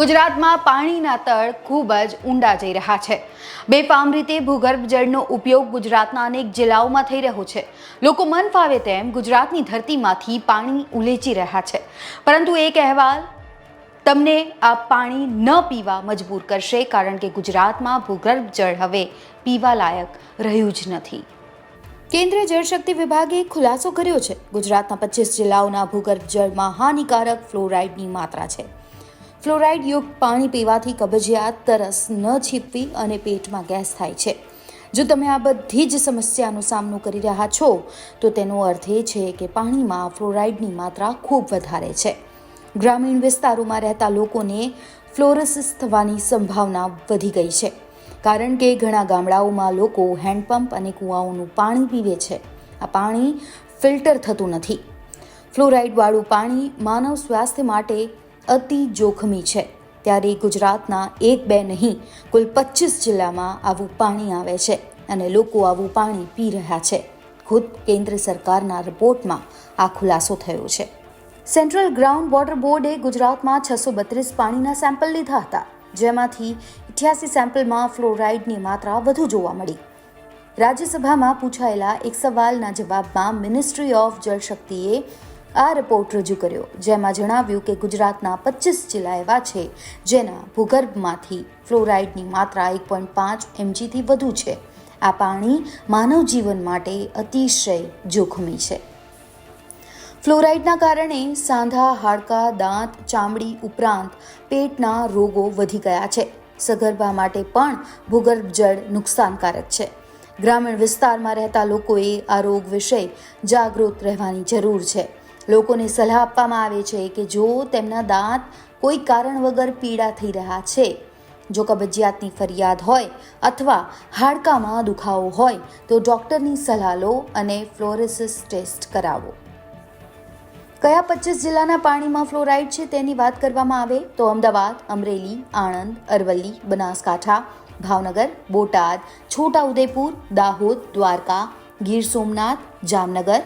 ગુજરાતમાં પાણીના તળ ખૂબ જ ઊંડા જઈ રહ્યા છે. બેફામ રીતે ભૂગર્ભ જળનો ઉપયોગ ગુજરાતના અનેક જિલ્લાઓમાં થઈ રહ્યો છે. લોકો મન ફાવે તેમ ગુજરાતની ધરતીમાંથી પાણી ઉલેચી રહ્યા છે. પરંતુ એક અહેવાલ, તમને આ પાણી ન પીવા મજબૂર કરશે કારણ કે ગુજરાતમાં ભૂગર્ભ જળ હવે પીવા લાયક રહ્યું જ નથી. કેન્દ્રીય જળશક્તિ વિભાગે ખુલાસો કર્યો છે. ગુજરાતના પચીસ જિલ્લાઓના ભૂગર્ભ જળમાં હાનિકારક ફ્લોરાઇડની માત્રા છે. ફ્લોરાઇડ યુક્ત પાણી પીવાથી કબજિયાત, તરસ ન છીપવી અને પેટમાં ગેસ થાય છે. જો તમે આ બધી જ સમસ્યાનો સામનો કરી રહ્યા છો, તો તેનો અર્થ એ છે કે પાણીમાં ફ્લોરાઇડની માત્રા ખૂબ વધારે છે. ગ્રામીણ વિસ્તારોમાં રહેતા લોકોને ફ્લોરસિસ થવાની સંભાવના વધી ગઈ છે, કારણ કે ઘણા ગામડાઓમાં લોકો હેન્ડપંપ અને કૂવાઓનું પાણી પીવે છે. આ પાણી ફિલ્ટર થતું નથી. ફ્લોરાઇડવાળું પાણી માનવ સ્વાસ્થ્ય માટે અતિ જોખમી છે. ત્યારે ગુજરાતના એક બે નહીં, કુલ પચીસ જિલ્લામાં આવું પાણી આવે છે અને લોકો આવું પાણી પી રહ્યા છે. ખુદ કેન્દ્ર સરકારના રિપોર્ટમાં આ ખુલાસો થયો છે. સેન્ટ્રલ ગ્રાઉન્ડ વોટર બોર્ડે ગુજરાતમાં છસો બત્રીસ પાણીના સેમ્પલ લીધા હતા, જેમાંથી અઠ્યાસી સેમ્પલમાં ફ્લોરાઇડની માત્રા વધુ જોવા મળી. રાજ્યસભામાં પૂછાયેલા એક સવાલના જવાબમાં મિનિસ્ટ્રી ઓફ જળશક્તિએ આ રિપોર્ટ રજૂ કર્યો, જેમાં જણાવ્યું કે ગુજરાતના પચીસ જિલ્લા એવા છે જેના ભૂગર્ભમાંથી ફ્લોરાઇડની માત્રા એક પોઈન્ટ પાંચ એમજીથી વધુ છે. આ પાણી માનવ જીવન માટે અતિશય જોખમી છે. ફ્લોરાઇડના કારણે સાંધા, હાડકા, દાંત, ચામડી ઉપરાંત પેટના રોગો વધી ગયા છે. સગર્ભા માટે પણ ભૂગર્ભ જળ નુકસાનકારક છે. ગ્રામીણ વિસ્તારમાં રહેતા લોકોએ આ રોગ વિશે જાગૃત રહેવાની જરૂર છે. લોકોને સલાહ આપવામાં આવે છે કે જો તેમના દાંત કોઈ કારણ વગર પીડા થઈ રહ્યા છે, જો કબજિયાતની ફરિયાદ હોય અથવા હાડકામાં દુખાવો હોય, તો ડૉક્ટરની સલાહ લો અને ફ્લોરેસિસ ટેસ્ટ કરાવો. કયા પચીસ જિલ્લાના પાણીમાં ફ્લોરાઇડ છે તેની વાત કરવામાં આવે તો અમદાવાદ, અમરેલી, આણંદ, અરવલ્લી, બનાસકાંઠા, ભાવનગર, બોટાદ, છોટાઉદેપુર, દાહોદ, દ્વારકા, ગીર સોમનાથ, જામનગર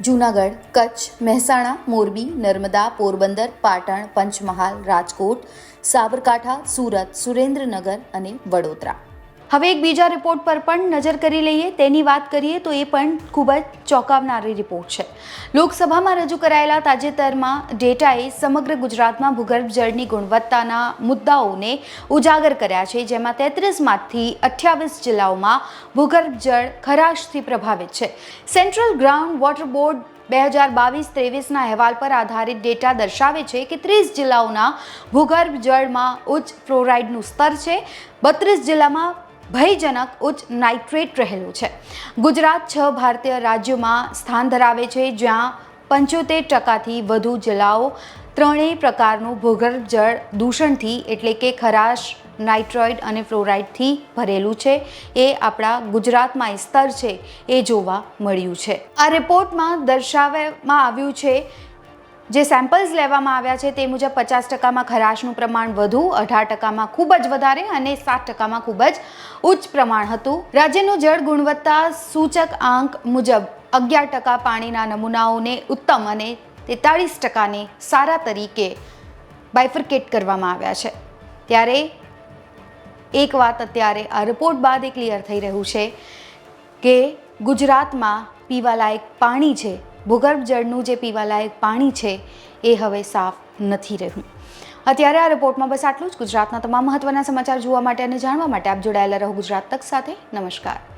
જૂનાગઢ કચ્છ મહેસાણા મોરબી નર્મદા પોરબંદર પાટણ પંચમહાલ રાજકોટ સાબરકાંઠા સુરત સુરેન્દ્રનગર અને વડોદરા. હવે એક બીજા રિપોર્ટ પર પણ નજર કરી લઈએ. તેની વાત કરીએ તો એ પણ ખૂબ જ ચોંકાવનારી રિપોર્ટ છે. લોકસભામાં રજૂ કરાયેલા તાજેતરમાં ડેટાએ સમગ્ર ગુજરાતમાં ભૂગર્ભ જળની ગુણવત્તાના મુદ્દાઓને ઉજાગર કર્યા છે, જેમાં તેત્રીસમાંથી અઠ્યાવીસ જિલ્લાઓમાં ભૂગર્ભ જળ ખરાશથી પ્રભાવિત છે. સેન્ટ્રલ ગ્રાઉન્ડ વોટર બોર્ડ બે હજાર બાવીસ ત્રેવીસના અહેવાલ પર આધારિત ડેટા દર્શાવે છે કે ત્રીસ જિલ્લાઓના ભૂગર્ભ જળમાં ઉચ્ચ ફ્લોરાઇડનું સ્તર છે. બત્રીસ જિલ્લામાં ભયજનક ઉચ્ચ નાઇટ્રેટ રહેલું છે. ગુજરાત છ ભારતીય રાજ્યોમાં સ્થાન ધરાવે છે, જ્યાં પંચોતેર ટકાથી વધુ જિલ્લાઓ ત્રણેય પ્રકારનું ભૂગર્ભ જળ દૂષણથી એટલે કે ખરાશ નાઇટ્રોઇડ અને ફ્લોરાઇડથી ભરેલું છે. એ આપણા ગુજરાતમાં સ્તર છે, એ જોવા મળ્યું છે. આ રિપોર્ટમાં દર્શાવવામાં આવ્યું છે, જે સેમ્પલ્સ લેવામાં આવ્યા છે, તે મુજબ પચાસ ટકામાં ખરાશનું પ્રમાણ વધુ, અઢાર ટકામાં ખૂબ જ વધારે અને સાત ટકામાં ખૂબ જ ઉચ્ચ પ્રમાણ હતું. રાજ્યનું જળ ગુણવત્તા સૂચક આંક મુજબ અગિયાર ટકા પાણીના નમૂનાઓને ઉત્તમ અને તેતાળીસ ટકાને સારા તરીકે બાયફર્કેટ કરવામાં આવ્યા છે. ત્યારે એક વાત અત્યારે આ રિપોર્ટ બાદ એ ક્લિયર થઈ રહ્યું છે કે ગુજરાતમાં પીવાલાયક પાણી છે, ભૂગર્ભ જળનું જે પીવાલાયક પાણી છે, એ હવે સાફ નથી રહ્યું. અત્યારે આ રિપોર્ટમાં બસ આટલું જ. ગુજરાતના તમામ મહત્ત્વના સમાચાર જોવા માટે અને જાણવા માટે આપ જોડાયેલા રહો ગુજરાત તક સાથે. નમસ્કાર.